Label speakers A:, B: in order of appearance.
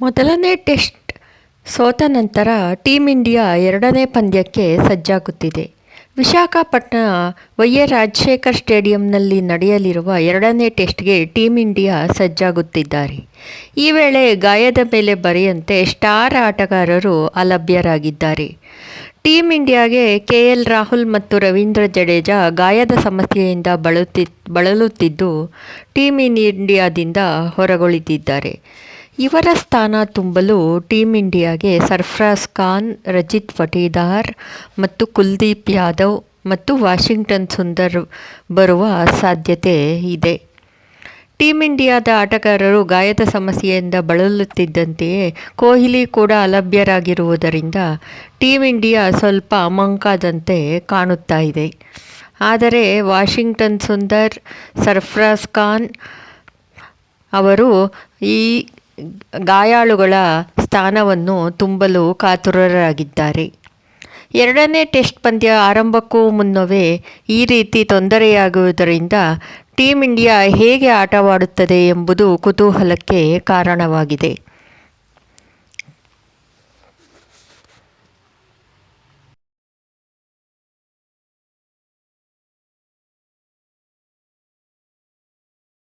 A: ಮೊದಲನೇ ಟೆಸ್ಟ್ ಸೋತ ನಂತರ ಟೀಂ ಇಂಡಿಯಾ ಎರಡನೇ ಪಂದ್ಯಕ್ಕೆ ಸಜ್ಜಾಗುತ್ತಿದೆ. ವಿಶಾಖಪಟ್ಟಣ ವೈ ರಾಜಶೇಖರ್ ಸ್ಟೇಡಿಯಂನಲ್ಲಿ ನಡೆಯಲಿರುವ ಎರಡನೇ ಟೆಸ್ಟ್ಗೆ ಟೀಂ ಇಂಡಿಯಾ ಸಜ್ಜಾಗುತ್ತಿದ್ದಾರೆ. ಈ ವೇಳೆ ಗಾಯದ ಮೇಲೆ ಬರೆಯಂತೆ ಸ್ಟಾರ್ ಆಟಗಾರರು ಅಲಭ್ಯರಾಗಿದ್ದಾರೆ. ಟೀಂ ಇಂಡಿಯಾಗೆ ಕೆ ಎಲ್ ರಾಹುಲ್ ಮತ್ತು ರವೀಂದ್ರ ಜಡೇಜಾ ಗಾಯದ ಸಮಸ್ಯೆಯಿಂದ ಬಳಲುತ್ತಿ, ಬಳಲುತ್ತಿದ್ದು, ಟೀಂ ಇಂಡಿಯಾದಿಂದ ಹೊರಗುಳಿದಿದ್ದಾರೆ. ಇವರ ಸ್ಥಾನ ತುಂಬಲು ಟೀಂ ಇಂಡಿಯಾಗೆ ಸರ್ಫ್ರಾಜ್ ಖಾನ್, ರಜಿತ್ ಪಟೀದಾರ್ ಮತ್ತು ಕುಲ್ದೀಪ್ ಯಾದವ್ ಮತ್ತು ವಾಷಿಂಗ್ಟನ್ ಸುಂದರ್ ಬರುವ ಸಾಧ್ಯತೆ ಇದೆ. ಟೀಂ ಇಂಡಿಯಾದ ಆಟಗಾರರು ಗಾಯದ ಸಮಸ್ಯೆಯಿಂದ ಬಳಲುತ್ತಿದ್ದಂತೆಯೇ ಕೊಹ್ಲಿ ಕೂಡ ಅಲಭ್ಯರಾಗಿರುವುದರಿಂದ ಟೀಂ ಇಂಡಿಯಾ ಸ್ವಲ್ಪ ಮಂಕಾದಂತೆ ಕಾಣುತ್ತಾ ಇದೆ. ಆದರೆ ವಾಷಿಂಗ್ಟನ್ ಸುಂದರ್, ಸರ್ಫ್ರಾಜ್ ಖಾನ್ ಅವರು ಈ ಗಾಯಾಳುಗಳ ಸ್ಥಾನವನ್ನು ತುಂಬಲು ಕಾತುರರಾಗಿದ್ದಾರೆ. ಎರಡನೇ ಟೆಸ್ಟ್ ಪಂದ್ಯ ಆರಂಭಕ್ಕೂ ಮುನ್ನವೇ ಈ ರೀತಿ ತೊಂದರೆಯಾಗುವುದರಿಂದ ಟೀಂ ಇಂಡಿಯಾ ಹೇಗೆ ಆಟವಾಡುತ್ತದೆ ಎಂಬುದು ಕುತೂಹಲಕ್ಕೆ ಕಾರಣವಾಗಿದೆ.